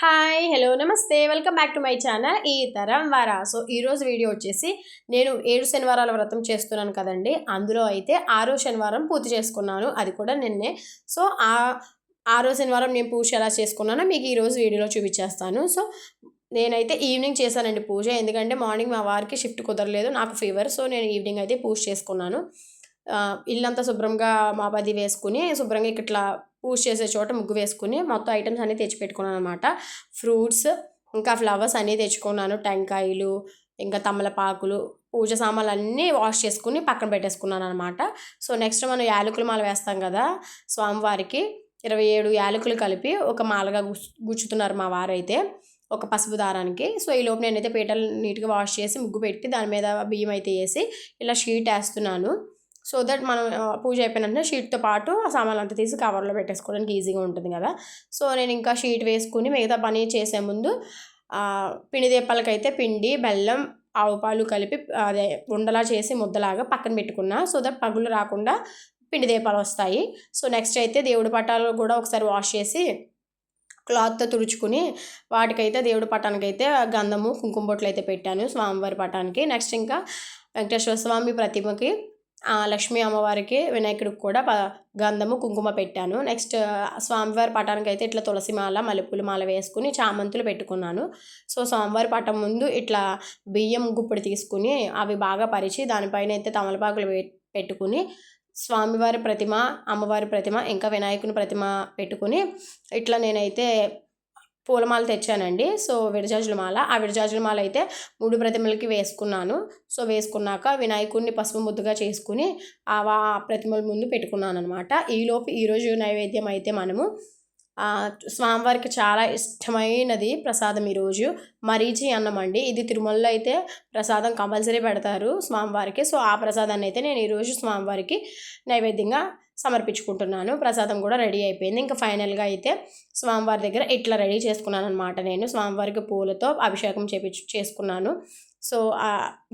Hi hello namaste. Welcome back to my channel ఈ తరం వారా. సో ఈరోజు వీడియో వచ్చేసి నేను ఏడు శనివారాల వ్రతం చేస్తున్నాను కదండి. అందులో అయితే ఆరో శనివారం పూర్తి చేసుకున్నాను. అది కూడా నిన్నే. సో ఆ ఆరో శనివారం నేను పూజ ఎలా చేసుకున్నానో మీకు ఈరోజు వీడియోలో చూపించేస్తాను. సో నేనైతే ఈవినింగ్ చేశానండి పూజ. ఎందుకంటే మార్నింగ్ మా వారికి షిఫ్ట్ కుదరలేదు. నాకు ఫీవర్ సో నేను ఈవినింగ్ అయితే పూజ చేసుకున్నాను. ఇల్లంతా శుభ్రంగా మా పది వేసుకుని శుభ్రంగా ఇట్లా పూజ చేసే చోట ముగ్గు వేసుకుని మొత్తం ఐటమ్స్ అన్నీ తెచ్చిపెట్టుకున్నాను అనమాట ఫ్రూట్స్ ఇంకా ఫ్లవర్స్ అన్నీ తెచ్చుకున్నాను. టెంకాయలు ఇంకా తమలపాకులు పూజ సామాన్లు అన్నీ వాష్ చేసుకుని పక్కన పెట్టేసుకున్నాను అనమాట సో నెక్స్ట్ మనం యాలకుల మాల వేస్తాం కదా స్వామివారికి ఇరవై ఏడు యాలకులు కలిపి ఒక మాలగా గుచ్చుతున్నారు మా వారైతే ఒక పసుపు దారానికి. సో ఈ లోపు నేనైతే పీటలు నీట్గా వాష్ చేసి ముగ్గు పెట్టి దాని మీద బియ్యం అయితే వేసి ఇలా షీట్ వేస్తున్నాను. సో దట్ మనం పూజ అయిపోయిన షీట్తో పాటు ఆ సామాన్లు అంతా తీసి కవర్లో పెట్టేసుకోవడానికి ఈజీగా ఉంటుంది కదా. సో నేను ఇంకా షీట్ వేసుకుని మిగతా పని చేసే ముందు పిండి దీపాలకైతే పిండి బెల్లం ఆవు పాలు కలిపి అదే ఉండలా చేసి ముద్దలాగా పక్కన పెట్టుకున్నా సో దట్ పగులు రాకుండా పిండి దీపాలు వస్తాయి. సో నెక్స్ట్ అయితే దేవుడి పటాలు కూడా ఒకసారి వాష్ చేసి క్లాత్తో తుడుచుకుని వాటికైతే దేవుడి పటానికి అయితే గంధము కుంకుమ బొట్లు అయితే పెట్టాను స్వామివారి పటానికి. నెక్స్ట్ ఇంకా వెంకటేశ్వర స్వామి ప్రతిమకి లక్ష్మీ అమ్మవారికి వినాయకుడికి కూడా గంధము కుంకుమ పెట్టాను. నెక్స్ట్ స్వామివారి పటానికి అయితే ఇట్లా తులసి మాల మల్లెపూల మాల వేసుకుని చామంతులు పెట్టుకున్నాను. సో స్వామివారి పటం ముందు ఇట్లా బియ్యం గుప్పిడి తీసుకుని అవి బాగా పరిచి దానిపైన అయితే తమలపాకులు పెట్టుకుని స్వామివారి ప్రతిమ అమ్మవారి ప్రతిమ ఇంకా వినాయకుని ప్రతిమ పెట్టుకుని ఇట్లా నేనైతే పూలమాల తెచ్చానండి. సో విడజాజుల మాల. ఆ విడజాజుల మాల అయితే మూడు ప్రతిమలకి వేసుకున్నాను. సో వేసుకున్నాక వినాయకుడిని పసుపు ముద్దుగా చేసుకుని ఆ ప్రతిమల ముందు పెట్టుకున్నాను అనమాట ఈలోపు ఈరోజు నైవేద్యం అయితే మనము స్వామివారికి చాలా ఇష్టమైనది ప్రసాదం ఈరోజు మరీచి అన్నం అండి. ఇది తిరుమలలో అయితే ప్రసాదం కంపల్సరీ పెడతారు స్వామివారికి. సో ఆ ప్రసాదాన్ని అయితే నేను ఈరోజు స్వామివారికి నైవేద్యంగా సమర్పించుకుంటున్నాను. ప్రసాదం కూడా రెడీ అయిపోయింది. ఇంకా ఫైనల్గా అయితే స్వామివారి దగ్గర ఇట్లా రెడీ చేసుకున్నాను అనమాట నేను. స్వామివారికి పూలతో అభిషేకం చేపించు చేసుకున్నాను. సో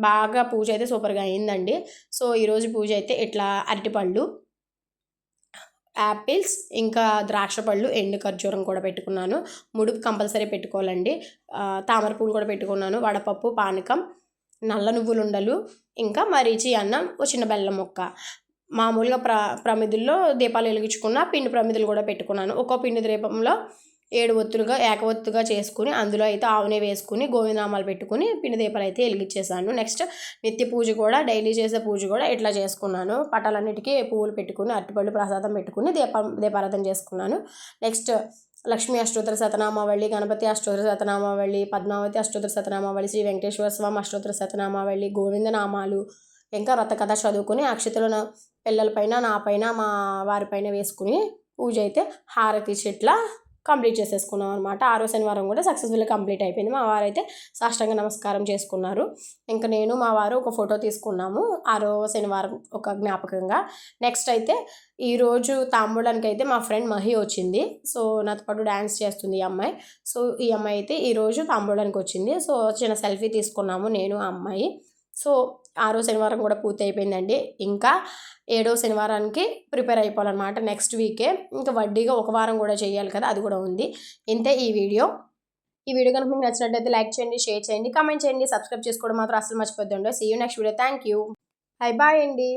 బాగా పూజ అయితే సూపర్గా అయిందండి. సో ఈరోజు పూజ అయితే ఇట్లా అరటిపళ్ళు యాపిల్స్ ఇంకా ద్రాక్ష పళ్ళు ఎండు ఖర్జూరం కూడా పెట్టుకున్నాను. ముడుపు కంపల్సరీ పెట్టుకోవాలండి. తామర పూలు కూడా పెట్టుకున్నాను. వడపప్పు పానకం నల్ల నువ్వులుండలు ఇంకా మరీచి అన్నం ఒక చిన్న బెల్లం మొక్క. మామూలుగా ప్ర ప్రమిదుల్లో దీపాలు వెలిగించుకున్న పిండి ప్రమిదులు కూడా పెట్టుకున్నాను. ఒక్కో పిండి దీపంలో ఏడు ఒత్తులుగా ఏకవత్తుగా చేసుకుని అందులో అయితే ఆవునే వేసుకుని గోవిందనామాలు పెట్టుకుని పిండి దీపాలు అయితే వెలిగించేసాను నెక్స్ట్ నిత్య పూజ కూడా డైలీ చేసే పూజ కూడా ఇట్లా చేసుకున్నాను. పటాలన్నిటికీ పువ్వులు పెట్టుకుని అరటిపళ్ళు ప్రసాదం పెట్టుకుని దీపం దీపారాధన చేసుకున్నాను. నెక్స్ట్ లక్ష్మీ అష్టోత్తర శతనామావళి గణపతి అష్టోత్తర శతనామావళి పద్మావతి అష్టోత్తర శతనామావళి శ్రీ వెంకటేశ్వర స్వామి అష్టోత్తర శతనామావళి గోవిందనామాలు ఇంకా వ్రత కథ చదువుకుని అక్షతలను పిల్లలపైన నా పైన మా వారిపైన వేసుకుని పూజ అయితే హారతి చెట్ల కంప్లీట్ చేసేసుకున్నాం అనమాట ఆరో శనివారం కూడా సక్సెస్ఫుల్గా కంప్లీట్ అయిపోయింది. మా వారు అయితే సాష్టంగ నమస్కారం చేసుకున్నారు. ఇంకా నేను మా వారు ఒక ఫోటో తీసుకున్నాము ఆరో శనివారం ఒక జ్ఞాపకంగా. నెక్స్ట్ అయితే ఈరోజు తాంబూలానికి అయితే మా ఫ్రెండ్ మహి వచ్చింది. సో నాతో పాటు డ్యాన్స్ చేస్తుంది ఈ అమ్మాయి. సో ఈ అమ్మాయి అయితే ఈరోజు తాంబూలానికి వచ్చింది. సో చిన్న సెల్ఫీ తీసుకున్నాము నేను ఆ అమ్మాయి. సో ఆరో శనివారం కూడా పూర్తి అయిపోయిందండి. ఇంకా ఏడో శనివారానికి ప్రిపేర్ అయిపోవాలన్నమాట నెక్స్ట్ వీకే. ఇంకా వడ్డీగా ఒక వారం కూడా చేయాలి కదా అది కూడా ఉంది. ఇంతే ఈ వీడియో. ఈ వీడియో కనుక మీకు నచ్చినట్లయితే లైక్ చేయండి షేర్ చేయండి కామెంట్ చేయండి సబ్స్క్రైబ్ చేసుకోవడం మాత్రం అసలు మర్చిపోద్దండి. See you next video thank you hi bye అండి.